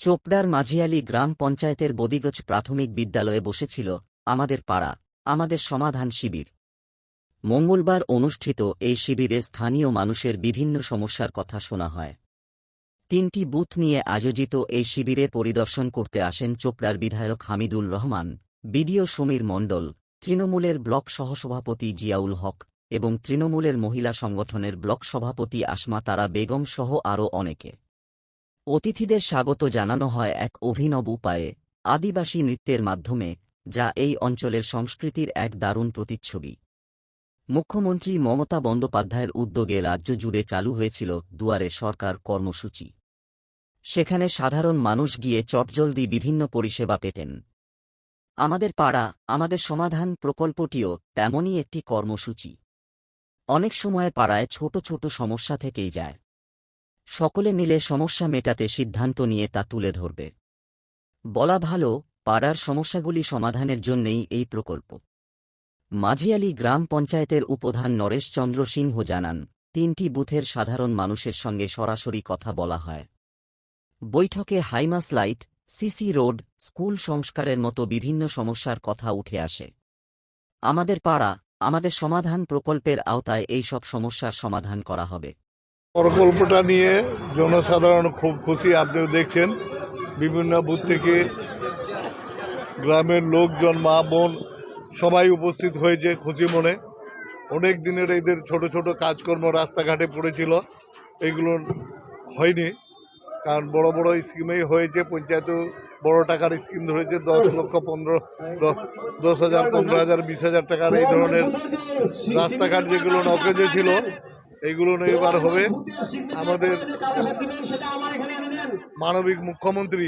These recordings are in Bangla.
চোপড়ার মাঝিয়ালি গ্রাম পঞ্চায়েতের বদিগজ প্রাথমিক বিদ্যালয়ে বসেছিল, আমাদের পাড়া, আমাদের সমাধান শিবির। মঙ্গলবার অনুষ্ঠিত এই শিবিরে স্থানীয় মানুষের বিভিন্ন সমস্যার কথা শোনা হয়। তিনটি বুথ নিয়ে আয়োজিত এই শিবিরে পরিদর্শন করতে আসেন চোপড়ার বিধায়ক হামিদুল রহমান, বিডিও সমীর মণ্ডল, তৃণমূলের ব্লক সহসভাপতি জিয়াউল হক এবং তৃণমূলের মহিলা সংগঠনের ব্লক সভাপতি আসমা তারা বেগম সহ আরও অনেকে। অতিথিদের স্বাগত জানানো হয় এক অভিনব উপায়ে আদিবাসী নৃত্যের মাধ্যমে, যা এই অঞ্চলের সংস্কৃতির এক দারুণ প্রতিচ্ছবি। মুখ্যমন্ত্রী মমতা বন্দ্যোপাধ্যায়ের উদ্যোগে রাজ্য জুড়ে চালু হয়েছিল দুয়ারে সরকার কর্মসূচি। সেখানে সাধারণ মানুষ গিয়ে চটজলদি বিভিন্ন পরিষেবা পেতেন। আমাদের পাড়া, আমাদের সমাধান প্রকল্পটিও তেমনই একটি কর্মসূচি। অনেক সময় পাড়ায় ছোট ছোট সমস্যা থেকেই যায়। সকলে মিলে সমস্যা মেটাতে সিদ্ধান্ত নিয়ে তা তুলে ধরবে। বলা ভালো, পাড়ার সমস্যাগুলি সমাধানের জন্যেই এই প্রকল্প। মাঝিয়ালি গ্রাম পঞ্চায়েতের উপধান নরেশ চন্দ্র সিংহ জানান, তিনটি বুথের সাধারণ মানুষের সঙ্গে সরাসরি কথা বলা হয়। বৈঠকে high mast light, CC road, school সংস্কারের মতো বিভিন্ন সমস্যার কথা উঠে আসে। আমাদের পাড়া, আমাদের সমাধান প্রকল্পের আওতায় এই সব সমস্যার সমাধান করা হবে। প্রকল্পটা নিয়ে জনসাধারণ খুব খুশি, আপনিও দেখছেন। বিভিন্ন বুথ থেকে গ্রামের লোকজন, মা, বোন সবাই উপস্থিত হয়েছে খুশি মনে। অনেক দিনের এদের ছোট ছোট কাজকর্ম রাস্তাঘাটে পড়েছিল, এগুলো হয়নি। কারণ বড় বড় স্কিমেই হয়েছে পঞ্চায়েতও বড় টাকার স্কিম ধরেছে, দশ লক্ষ পনেরো, দশ হাজার, পনেরো হাজার, বিশ হাজার টাকার এই ধরনের রাস্তাঘাট যেগুলো নকেজে ছিল এইগুলো এবার হবে আমাদের মানবিক মুখ্যমন্ত্রী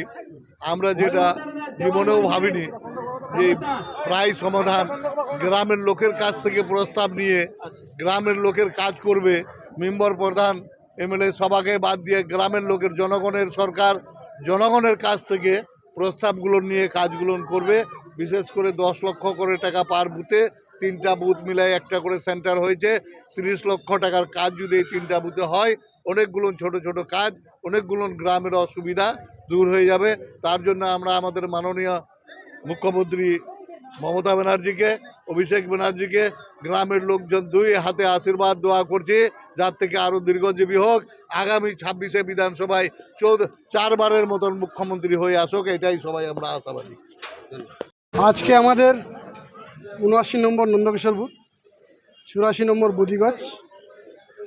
আমরা যেটা জীবনেও ভাবিনি যে প্রায় সমাধান গ্রামের লোকের কাছ থেকে প্রস্তাব নিয়ে গ্রামের লোকের কাজ করবে। মেম্বার প্রধান এমএলএ সবাকে বাদ দিয়ে গ্রামের লোকের জনগণের সরকার জনগণের কাছ থেকে প্রস্তাবগুলো নিয়ে কাজগুলো করবে। বিশেষ করে দশ লক্ষ করে টাকা পার বুথে তিনটা বুথ মিলায় একটা করে সেন্টার হয়েছে, তিরিশ লক্ষ টাকার কাজ যদি এই তিনটা বুথে হয়, অনেকগুলো ছোট ছোট কাজ, অনেকগুলো গ্রামের অসুবিধা দূর হয়ে যাবে। তার জন্য আমরা আমাদের মাননীয় মুখ্যমন্ত্রী মমতা ব্যানার্জিকে, অভিষেক ব্যানার্জিকে, গ্রামের লোকজন দুই হাতে আশীর্বাদ দোয়া করছি, যার থেকে আরও দীর্ঘজীবী হোক। আগামী ছাব্বিশে বিধানসভায় চৌদ, চারবারের মতন মুখ্যমন্ত্রী হয়ে আসুক, এটাই সবাই আমরা আশাবাদী। আজকে আমাদের উনআশি নম্বর নন্দকিশোর বুথ, চুরাশি নম্বর বুদিগজ,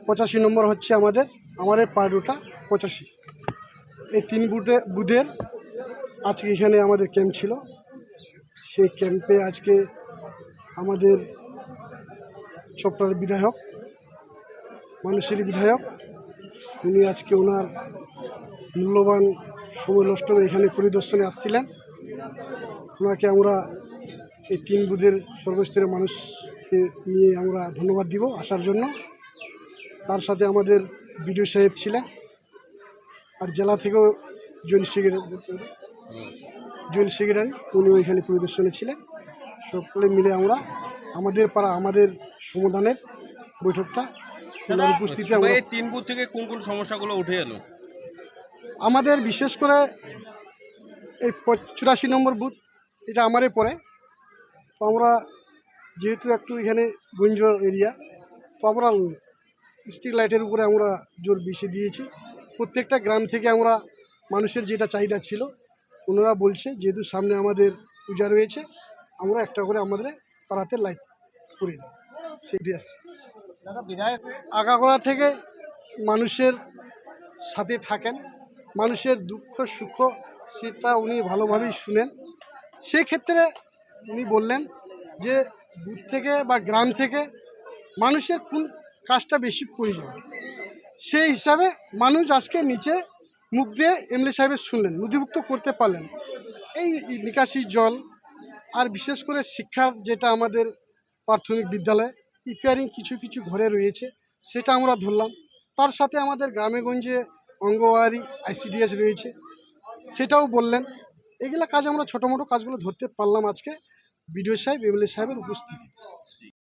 পঁচাশি নম্বর হচ্ছে আমাদের আমাদের পাডুটা পঁচাশি। এই তিন বুথে বুথের আজকে এখানে আমাদের ক্যাম্প ছিল। সেই ক্যাম্পে আজকে আমাদের চোপড়ার বিধায়ক মানুষের বিধায়ক, উনি আজকে ওনার মূল্যবান সময় নষ্ট এখানে পরিদর্শনে আসছিলেন। ওনাকে আমরা এই তিন বুথের সর্বস্তরের মানুষকে নিয়ে আমরা ধন্যবাদ দিব আসার জন্য। তার সাথে আমাদের বিডিও সাহেব ছিলেন আর জেলা থেকেও জয়েন্ট সেক্রেটারি জয়েন্ট সেক্রেটারি উনিও এখানে পরিদর্শনে ছিলেন। সকলে মিলে আমরা আমাদের পাড়া আমাদের সমাধানের বৈঠকটা উপস্থিতি আমরা এই তিন বুথ থেকে কোন কোন সমস্যাগুলো উঠে এলো? আমাদের বিশেষ করে এই চুরাশি নম্বর বুথ এটা আমারই পড়ে। তো আমরা যেহেতু একটু এখানে গুঞ্জ এরিয়া তো আমরা স্ট্রিট লাইটের উপরে আমরা জোর বেশি দিয়েছি। প্রত্যেকটা গ্রাম থেকে আমরা মানুষের যেটা চাহিদা ছিল ওনারা বলছে যেহেতু সামনে আমাদের পূজা রয়েছে আমরা একটা করে আমাদের পাড়াতে লাইট করে দিই। সেটি আছে আগাগোড়া থেকে মানুষের সাথে থাকেন মানুষের দুঃখ সুখ সেটা উনি ভালোভাবেই শুনেন। সেই ক্ষেত্রে উনি বললেন যে দূর থেকে বা গ্রাম থেকে মানুষের কোন কাজটা বেশি প্রয়োজন। সেই হিসাবে মানুষ আজকে নিচে মুখ দিয়ে এমএলএ সাহেবের শুনলেন, নথিভুক্ত করতে পারলেন। এই নিকাশি জল আর বিশেষ করে শিক্ষার যেটা আমাদের প্রাথমিক বিদ্যালয় রিপেয়ারিং কিছু কিছু ঘরে রয়েছে, সেটা আমরা ধরলাম। তার সাথে আমাদের গ্রামে গঞ্জে অঙ্গওয়ারি, আইসিডিএস রয়েছে, সেটাও বললেন। এগুলা কাজ আমরা ছোটো মোটো কাজগুলো ধরতে পারলাম আজকে। বিডিও সাহেব এমএলএ সাহেবের উপস্থিতি।